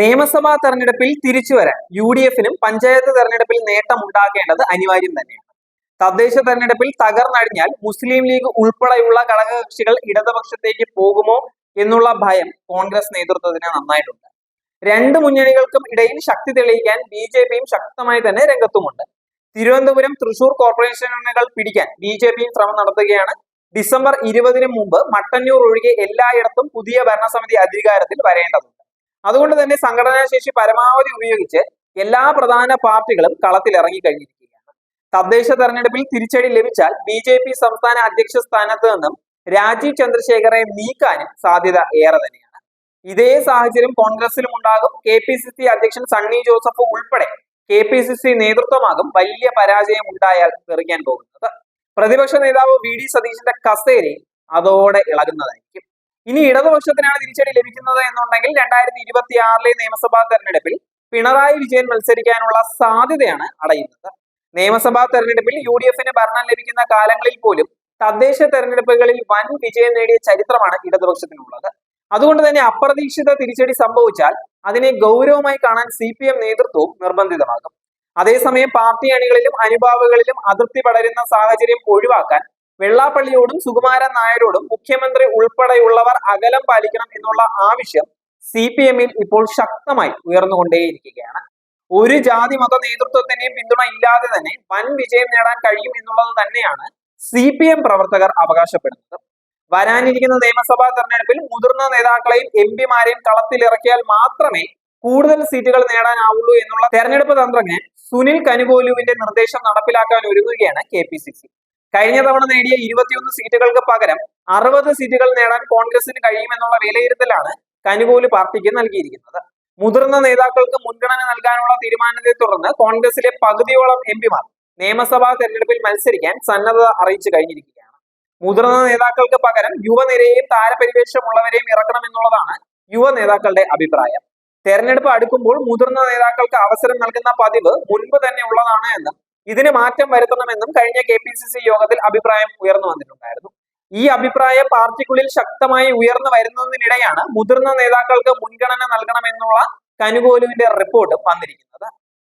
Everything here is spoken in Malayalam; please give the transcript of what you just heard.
നിയമസഭാ തെരഞ്ഞെടുപ്പിൽ തിരിച്ചു വരാൻ യു ഡി എഫിനും പഞ്ചായത്ത് തെരഞ്ഞെടുപ്പിൽ നേട്ടമുണ്ടാക്കേണ്ടത് അനിവാര്യം തന്നെയാണ്. തദ്ദേശ തെരഞ്ഞെടുപ്പിൽ തകർന്നടിഞ്ഞാൽ മുസ്ലിം ലീഗ് ഉൾപ്പെടെയുള്ള ഘടകകക്ഷികൾ ഇടതുപക്ഷത്തേക്ക് പോകുമോ എന്നുള്ള ഭയം കോൺഗ്രസ് നേതൃത്വത്തിന് നന്നായിട്ടുണ്ട്. രണ്ട് മുന്നണികൾക്കും ഇടയിൽ ശക്തി തെളിയിക്കാൻ ബി ജെ പിയും ശക്തമായി തന്നെ രംഗത്തുമുണ്ട്. തിരുവനന്തപുരം തൃശൂർ കോർപ്പറേഷനുകൾ പിടിക്കാൻ ബി ജെ പിയും ശ്രമം നടത്തുകയാണ്. ഡിസംബർ ഇരുപതിനു മുമ്പ് മട്ടന്നൂർ ഒഴികെ എല്ലായിടത്തും പുതിയ ഭരണസമിതി അധികാരത്തിൽ വരേണ്ടതുണ്ട്. അതുകൊണ്ട് തന്നെ സംഘടനാ ശേഷി പരമാവധി ഉപയോഗിച്ച് എല്ലാ പ്രധാന പാർട്ടികളും കളത്തിൽ ഇറങ്ങിക്കഴിഞ്ഞിരിക്കുകയാണ് തദ്ദേശ തെരഞ്ഞെടുപ്പിൽ തിരിച്ചടി ലഭിച്ചാൽ ബി ജെ പി സംസ്ഥാന അധ്യക്ഷ സ്ഥാനത്ത് നിന്നും രാജീവ് ചന്ദ്രശേഖറെ നീക്കാനും സാധ്യത ഏറെ തന്നെയാണ്. ഇതേ സാഹചര്യം കോൺഗ്രസിലും ഉണ്ടാകും. കെ പി സി സി അധ്യക്ഷൻ സണ്ണി ജോസഫ് ഉൾപ്പെടെ കെ പി സി സി നേതൃത്വമാകും വലിയ പരാജയം ഉണ്ടായാൽ തെറിക്കാൻ പോകുന്നത്. പ്രതിപക്ഷ നേതാവ് വി ഡി സതീശന്റെ കസേരയും അതോടെ ഇളകുന്നതായിരിക്കും. ഇനി ഇടതുപക്ഷത്തിനാണ് തിരിച്ചടി ലഭിക്കുന്നത് എന്നുണ്ടെങ്കിൽ രണ്ടായിരത്തി ഇരുപത്തി ആറിലെ നിയമസഭാ തെരഞ്ഞെടുപ്പിൽ പിണറായി വിജയൻ മത്സരിക്കാനുള്ള സാധ്യതയാണ് അടയുന്നത്. നിയമസഭാ തെരഞ്ഞെടുപ്പിൽ യു ഡി എഫിന് ഭരണം ലഭിക്കുന്ന കാലങ്ങളിൽ പോലും തദ്ദേശ തെരഞ്ഞെടുപ്പുകളിൽ വൻ വിജയം നേടിയ ചരിത്രമാണ് ഇടതുപക്ഷത്തിനുള്ളത്. അതുകൊണ്ട് തന്നെ അപ്രതീക്ഷിത തിരിച്ചടി സംഭവിച്ചാൽ അതിനെ ഗൗരവമായി കാണാൻ സി പി എം നേതൃത്വവും നിർബന്ധിതമാകും. അതേസമയം പാർട്ടി അണികളിലും അനുഭാവികളിലും അതിർത്തി പടരുന്ന സാഹചര്യം ഒഴിവാക്കാൻ വെള്ളാപ്പള്ളിയോടും സുകുമാരൻ നായരോടും മുഖ്യമന്ത്രി ഉൾപ്പെടെയുള്ളവർ അകലം പാലിക്കണം എന്നുള്ള ആവശ്യം സി പി എമ്മിൽ ഇപ്പോൾ ശക്തമായി ഉയർന്നുകൊണ്ടേയിരിക്കുകയാണ്. ഒരു ജാതി മത നേതൃത്വത്തിന്റെയും പിന്തുണ ഇല്ലാതെ തന്നെ വൻ വിജയം നേടാൻ കഴിയും എന്നുള്ളത് തന്നെയാണ് സി പി എം പ്രവർത്തകർ അവകാശപ്പെടുന്നത്. വരാനിരിക്കുന്ന നിയമസഭാ തെരഞ്ഞെടുപ്പിൽ മുതിർന്ന നേതാക്കളെയും എം പിമാരെയും കളത്തിലിറക്കിയാൽ മാത്രമേ കൂടുതൽ സീറ്റുകൾ നേടാനാവുള്ളൂ എന്നുള്ള തെരഞ്ഞെടുപ്പ് തന്ത്രജ്ഞൻ സുനിൽ കനുകോലുവിന്റെ നിർദ്ദേശം നടപ്പിലാക്കാൻ ഒരുങ്ങുകയാണ് കെ പി സി സി. കഴിഞ്ഞ തവണ നേടിയ ഇരുപത്തിയൊന്ന് സീറ്റുകൾക്ക് പകരം അറുപത് സീറ്റുകൾ നേടാൻ കോൺഗ്രസിന് കഴിയുമെന്നുള്ള വിലയിരുത്തലാണ് കനുകൂലി പാർട്ടിക്ക് നൽകിയിരിക്കുന്നത്. മുതിർന്ന നേതാക്കൾക്ക് മുൻഗണന നൽകാനുള്ള തീരുമാനത്തെ തുടർന്ന് കോൺഗ്രസിലെ പകുതിയോളം എം പിമാർ നിയമസഭാ തെരഞ്ഞെടുപ്പിൽ മത്സരിക്കാൻ സന്നദ്ധത അറിയിച്ചു കഴിഞ്ഞിരിക്കുകയാണ്. മുതിർന്ന നേതാക്കൾക്ക് പകരം യുവനിരയെയും താരപരിവേഷമുള്ളവരെയും ഇറക്കണമെന്നുള്ളതാണ് യുവ നേതാക്കളുടെ അഭിപ്രായം. തെരഞ്ഞെടുപ്പ് അടുക്കുമ്പോൾ മുതിർന്ന നേതാക്കൾക്ക് അവസരം നൽകുന്ന പതിവ് മുൻപ് തന്നെ ഉള്ളതാണ് എന്നും ഇതിന് മാറ്റം വരുത്തണമെന്നും കഴിഞ്ഞ കെ പി സി സി യോഗത്തിൽ അഭിപ്രായം ഉയർന്നു വന്നിട്ടുണ്ടായിരുന്നു. ഈ അഭിപ്രായം പാർട്ടിക്കുള്ളിൽ ശക്തമായി ഉയർന്നു വരുന്നതിനിടെയാണ് മുതിർന്ന നേതാക്കൾക്ക് മുൻഗണന നൽകണമെന്നുള്ള കനുകോലുവിന്റെ റിപ്പോർട്ട് വന്നിരിക്കുന്നത്.